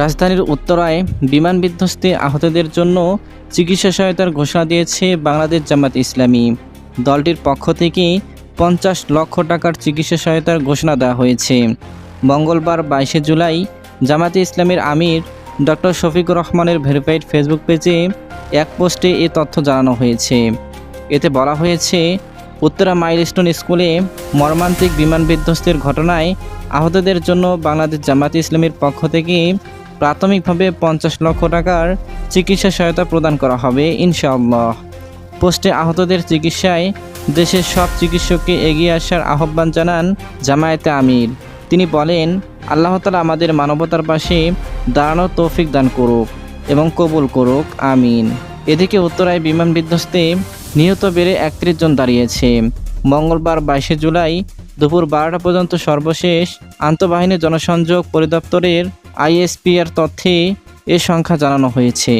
রাজধানীর উত্তরায় বিমান বিধ্বস্তে আহতদের জন্য চিকিৎসা সহায়তার ঘোষণা দিয়েছে বাংলাদেশ জামাত ইসলামী। দলটির পক্ষ থেকে পঞ্চাশ লক্ষ টাকার চিকিৎসা সহায়তার ঘোষণা দেওয়া হয়েছে। মঙ্গলবার বাইশে জুলাই জামাতে ইসলামের আমির ডক্টর শফিকুর রহমানের ভেরিফাইড ফেসবুক পেজে এক পোস্টে এ তথ্য জানানো হয়েছে। এতে বলা হয়েছে, উত্তরা মাইলস্টোন স্কুলে মর্মান্তিক বিমান বিধ্বস্তের ঘটনায় আহতদের জন্য বাংলাদেশ জামাত ইসলামের পক্ষ থেকে প্রাথমিকভাবে পঞ্চাশ লক্ষ টাকার চিকিৎসা সহায়তা প্রদান করা হবে, ইনশাআল্লাহ। পোস্টে আহতদের চিকিৎসায় দেশের সব চিকিৎসককে এগিয়ে আসার আহ্বান জানান জামায়াতে আমির। তিনি বলেন, আল্লাহ তালা আমাদের মানবতার পাশে দাঁড়ানোর তৌফিক দান করুক এবং কবুল করুক, আমিন। এদিকে উত্তরায় বিমান বিধ্বস্তে নিহত বেড়ে একত্রিশ জন দাঁড়িয়েছে। মঙ্গলবার বাইশে জুলাই দুপুর বারোটা পর্যন্ত সর্বশেষ আন্তঃবাহিনী জনসংযোগ পরিদপ্তরের আইএসপিআর তথ্যে এ সংখ্যা জানানো হয়েছে।